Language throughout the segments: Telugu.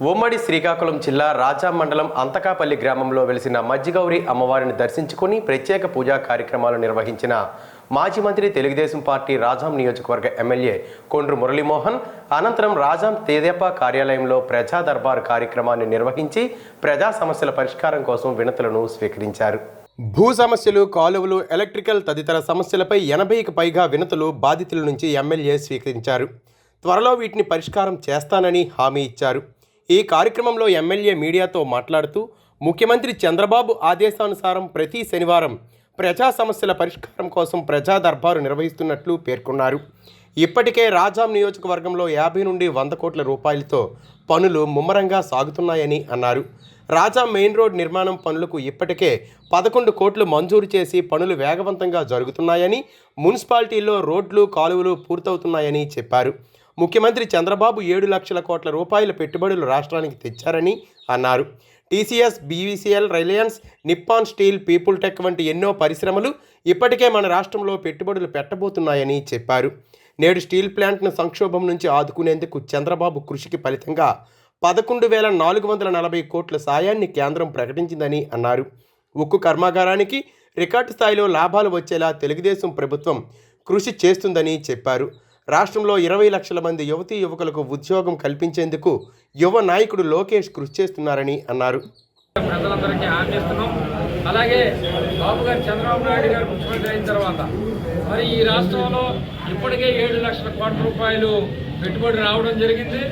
ఉమ్మడి శ్రీకాకుళం జిల్లా రాజా మండలం అంతకాపల్లి గ్రామంలో వెలిసిన మజ్జిగౌరి అమ్మవారిని దర్శించుకుని ప్రత్యేక పూజా కార్యక్రమాలు నిర్వహించిన మాజీ మంత్రి తెలుగుదేశం పార్టీ రాజాం నియోజకవర్గ ఎమ్మెల్యే కొండ్రు మురళీమోహన్ అనంతరం రాజాం తేదేపా కార్యాలయంలో ప్రజా దర్బార్ కార్యక్రమాన్ని నిర్వహించి ప్రజా సమస్యల పరిష్కారం కోసం వినతులను స్వీకరించారు. భూ సమస్యలు కాలువలు ఎలక్ట్రికల్ తదితర సమస్యలపై ఎనభైకి పైగా వినతులు బాధితుల నుంచి ఎమ్మెల్యే స్వీకరించారు. త్వరలో వీటిని పరిష్కారం చేస్తానని హామీ ఇచ్చారు. ఈ కార్యక్రమంలో ఎమ్మెల్యే మీడియాతో మాట్లాడుతూ ముఖ్యమంత్రి చంద్రబాబు ఆదేశానుసారం ప్రతి శనివారం ప్రజా సమస్యల పరిష్కారం కోసం ప్రజా దర్బారు నిర్వహిస్తున్నట్లు పేర్కొన్నారు. ఇప్పటికే రాజాం నియోజకవర్గంలో యాభై నుండి వంద కోట్ల రూపాయలతో పనులు ముమ్మరంగా సాగుతున్నాయని అన్నారు. రాజా మెయిన్ రోడ్ నిర్మాణం పనులకు ఇప్పటికే పదకొండు కోట్లు మంజూరు చేసి పనులు వేగవంతంగా జరుగుతున్నాయని మున్సిపాలిటీల్లో రోడ్లు కాలువలు పూర్తవుతున్నాయని చెప్పారు. ముఖ్యమంత్రి చంద్రబాబు ఏడు లక్షల కోట్ల రూపాయల పెట్టుబడులు రాష్ట్రానికి తెచ్చారని అన్నారు. TCS BVCL Reliance Nippon steel People Tech వంటి ఎన్నో పరిశ్రమలు ఇప్పటికే మన రాష్ట్రంలో పెట్టుబడులు పెట్టబోతున్నాయని చెప్పారు. నేడు స్టీల్ ప్లాంట్ను సంక్షోభం నుంచి ఆదుకునేందుకు చంద్రబాబు కృషికి ఫలితంగా పదకొండు వేల నాలుగు వందల నలభై కోట్ల సాయాన్ని కేంద్రం ప్రకటించిందని అన్నారు. ఉక్కు కర్మాగారానికి రికార్డు స్థాయిలో లాభాలు వచ్చేలా తెలుగుదేశం ప్రభుత్వం కృషి చేస్తుందని చెప్పారు. రాష్ట్రంలో ఇరవై లక్షల మంది యువతీ యువకులకు ఉద్యోగం కల్పించేందుకు యువ నాయకుడు లోకేష్ కృషి చేస్తున్నారని అన్నారు. ప్రజలందరికీ అలాగే బాబు గారు చంద్రబాబు నాయుడు గారు ముఖ్యమంత్రి అయిన తర్వాత మరి ఈ రాష్ట్రంలో ఇప్పటికే ఏడు లక్షల కోట్ల రూపాయలు పెట్టుబడి రావడం జరిగింది.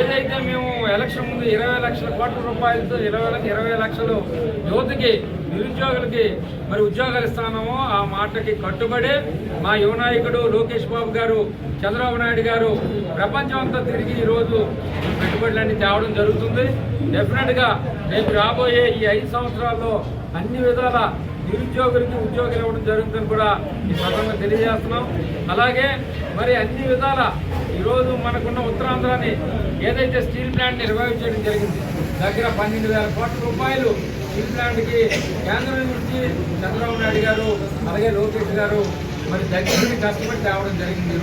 ఏదైతే మేము ఎలక్షన్ ముందు ఇరవై లక్షల కోట్ల రూపాయలతో ఇరవై ఇరవై లక్షలు యువతకి నిరుద్యోగులకి మరి ఉద్యోగాలు ఇస్తామో ఆ మాటకి కట్టుబడి మా యువ నాయకుడు లోకేష్ బాబు గారు చంద్రబాబు నాయుడు గారు ప్రపంచం అంతా తిరిగి ఈరోజు పెట్టుబడులన్నీ తేవడం జరుగుతుంది. డెఫినెట్గా రేపు రాబోయే ఈ ఐదు సంవత్సరాల్లో అన్ని విధాల నిరుద్యోగులకి ఉద్యోగాలు ఇవ్వడం జరుగుతుందని కూడా ఈ సందర్భంగా తెలియజేస్తున్నాం. అలాగే మరి అన్ని విధాల ఈరోజు మనకున్న ఉత్తరాంధ్రాన్ని ఏదైతే స్టీల్ ప్లాంట్ రివైవ్ చేయడం జరిగింది దగ్గర పన్నెండు వేల కోట్ల రూపాయలు స్టీల్ ప్లాంట్కి కేంద్రం నుంచి చంద్రబాబు నాయుడు గారు అలాగే లోకేష్ గారు మరి దగ్గర నుండి కష్టపడి తేవడం జరిగింది.